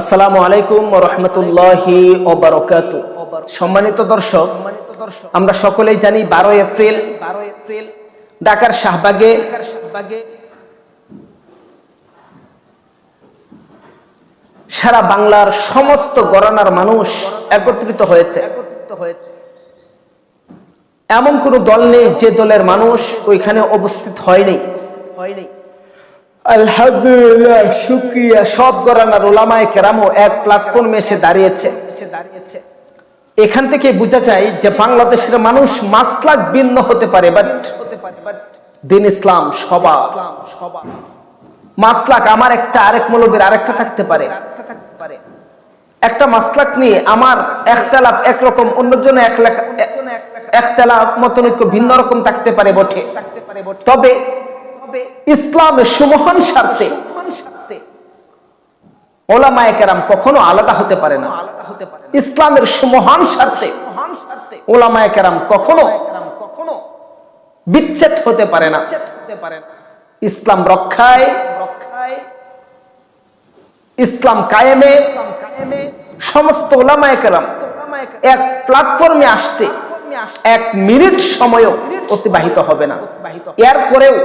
আসসালামু আলাইকুম রহমতুল্লাহি ওবরকাত সম্মানিত দর্শক, আমরা সকলেই জানি বারো এপ্রিল বারো এপ্রিল ঢাকার শাহবাগে সারা বাংলার সমস্ত গণনার মানুষ একত্রিত হয়েছে। একত্রিত হয়েছে এমন কোন দল নেই যে দলের মানুষ ওইখানে উপস্থিত হয়নি হয়নি। আলহামদুলিল্লাহ, শুক্রিয়া। সব গরানার ওলামায় কেরামও এক প্ল্যাটফর্মে এসে দাঁড়িয়েছে এসে দাঁড়িয়েছে। এখান থেকে বোঝা যায় যে বাংলাদেশের মানুষ মাসলাক ভিন্ন হতে পারে বাট হতে পারে বাট দিন ইসলাম সবা সবা মাসলাক আমার একটা, আরেক মৌলবীর আরেকটা থাকতে পারে। থাকতে পারে একটা মাসলাক নিয়ে আমার একতলাফ একরকম, অন্যজন এক লেখা একতলাফ মতনৈক্য ভিন্ন রকম থাকতে পারে বটে। থাকতে পারে তবে ইসলামের সুমহান স্বার্থে। ওলামায়ে কেরাম কখনো আলাদা হতে পারে না। ইসলামের সুমহান স্বার্থে। ওলামায়ে কেরাম কখনো কখনো বিচ্ছেদ হতে পারে না। ইসলাম রক্ষায় রক্ষায় ইসলাম কায়েমে সমস্ত ওলামায়ে কেরাম এক প্ল্যাটফর্মে আসতে এক মিনিট সময়ও অতিবাহিত হবে না। এর পরেও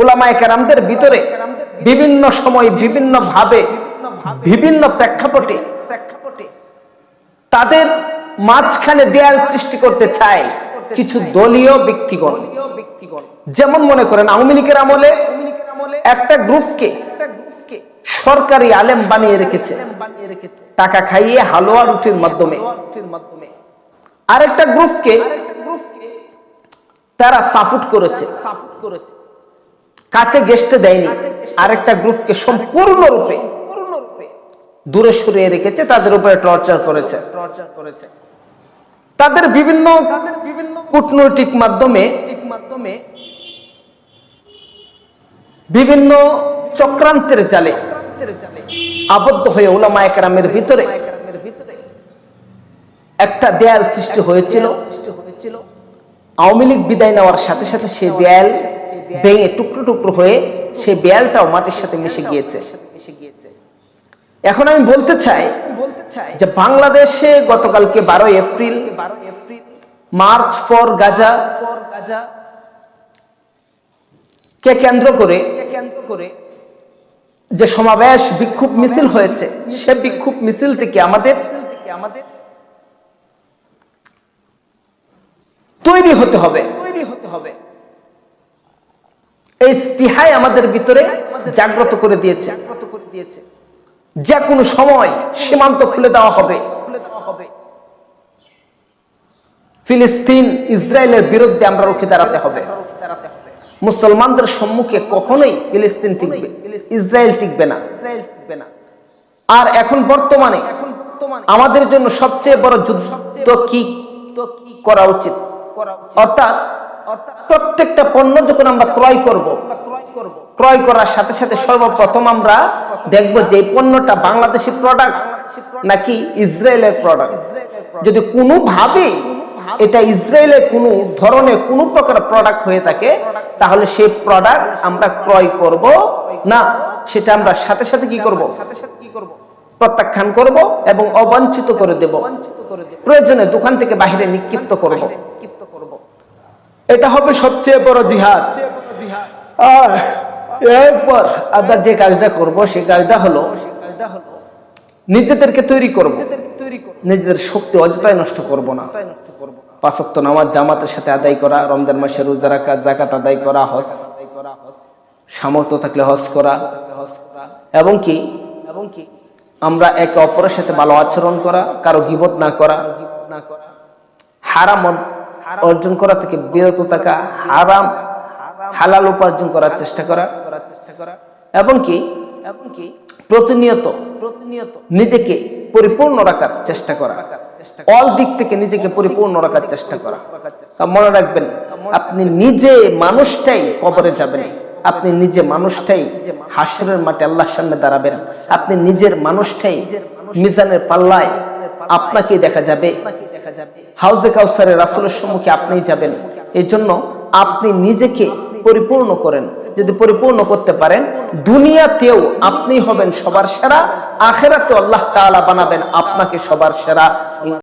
ওলামায়ে কেরামদের ভিতরে বিভিন্ন সময় বিভিন্ন ভাবে বিভিন্ন প্রেক্ষাপটে তাদের মাঝখানে দেয়াল সৃষ্টি করতে চায় কিছু দলীয় ব্যক্তিগণ। যেমন মনে করেন আওয়ামী লীগের আমলে একটা গ্রুপকে সরকারি আলেম বানিয়ে রেখেছে, টাকা খাইয়ে হালুয়া রুটির মাধ্যমে। আরেকটা গ্রুপকে তারা সাপোর্ট করেছে সাপোর্ট করেছে। কাছে গেসতে দেয়নি। আরেকটা গ্রুপকে সম্পূর্ণরূপে দূরে সরিয়ে রেখেছে, তাদের উপরে টর্চার করেছে। টর্চার করেছে তাদের বিভিন্ন তাদের বিভিন্ন কূটনৈতিক মাধ্যমে মাধ্যমে বিভিন্ন চক্রান্তের জালে আবদ্ধ হয়ে ওলামা একরামের ভিতরে একটা দেয়াল সৃষ্টি হয়েছিল। আওয়ামী লীগ বিদায় নেওয়ার সাথে সাথে সেই দেয়াল ভেঙে টুকরো টুকরো হয়ে সেই বেয়ালটাও মাটির সাথে মিশে গিয়েছে। এখন আমি বলতে চাই বলতে চাই যে বাংলাদেশে গতকালকে বারো এপ্রিল বারো April march for Gaza for Gaza কে কেন্দ্র করে কেন্দ্র করে যে সমাবেশ বিক্ষোভ মিছিল হয়েছে সে বিক্ষোভ মিছিল থেকে আমাদের থেকে আমাদের তৈরি হতে হবে। তৈরি হতে হবে। এই স্পৃহাই আমাদের ভিতরে জাগ্রত করে দিয়েছে। যে কোনো সময় সীমান্ত খুলে দেওয়া হবে। ফিলিস্তিন ইসরায়েলের বিরুদ্ধে আমরা রুখে দাঁড়াতে হবে। মুসলমানদের সম্মুখে কখনোই ফিলিস্তিন টিকবে ইসরায়েল টিকবে না। ইসরায়েল টিকবে না। আর এখন বর্তমানে এখন বর্তমানে আমাদের জন্য সবচেয়ে বড় যুদ্ধ কি? করা উচিত। অর্থাৎ প্রত্যেকটা পণ্য যখন আমরা ক্রয় করব, ক্রয় করার সাথে সাথে সর্বপ্রথম আমরা দেখব যে পণ্যটা বাংলাদেশি প্রোডাক্ট নাকি ইসরায়েলের প্রোডাক্ট যদি কোনো ভাবে এটা ইসরায়েলের কোনো ধরনের কোনো প্রকার প্রোডাক্ট হয়ে থাকে, তাহলে সেই প্রোডাক্ট আমরা ক্রয় করব না। সেটা আমরা সাথে সাথে কি করব সাথে সাথে কি করব? প্রত্যাখ্যান করব এবং অবাঞ্ছিত করে দেব। প্রয়োজনে দোকান থেকে বাহিরে নিক্ষিপ্ত করব। এটা হবে সবচেয়ে বড় জিহাদ। আর এরপর আমরা যে কাজটা করব সেই কাজটা হলো নিজেদেরকে তৈরি করব। নিজেদের শক্তি অযথায় নষ্ট করব না। পাঁচক্ত নামাজ জামাতের সাথে আদায় করা, রমজান মাসে রোজা রাখা জাকাত আদায় করা, হজ। সামর্থ্য থাকলে হজ করা। এবং কি? এবং কি আমরা একে অপরের সাথে ভালো আচরণ করা, কারও গিবত না করা। না করা হারাম অর্জন করা থেকে বিরত থাকা হারাম, হালাল উপার্জন করার চেষ্টা করা, এবং কি প্রতিনিয়ত প্রতিনিয়ত নিজেকে পরিপূর্ণ রাখার চেষ্টা করা। অল দিক থেকে নিজেকে পরিপূর্ণ রাখার চেষ্টা করা। মনে রাখবেন, আপনি নিজে মানুষটাই কবরে যাবেন, আপনি নিজে মানুষটাই হাসরের মাঠে আল্লাহর সামনে দাঁড়াবেন, আপনি নিজের মানুষটাই মিজানের পাল্লায় আপনাকে দেখা যাবে। হাউজে কাউসারের রাসুলের সম্মুখে আপনি যাবেন। এই জন্য আপনি নিজেকে পরিপূর্ণ করেন। যদি পরিপূর্ণ করতে পারেন, দুনিয়াতেও আপনি হবেন সবার সেরা আখেরাতে আল্লাহ তালা বানাবেন আপনাকে সবার সেরা।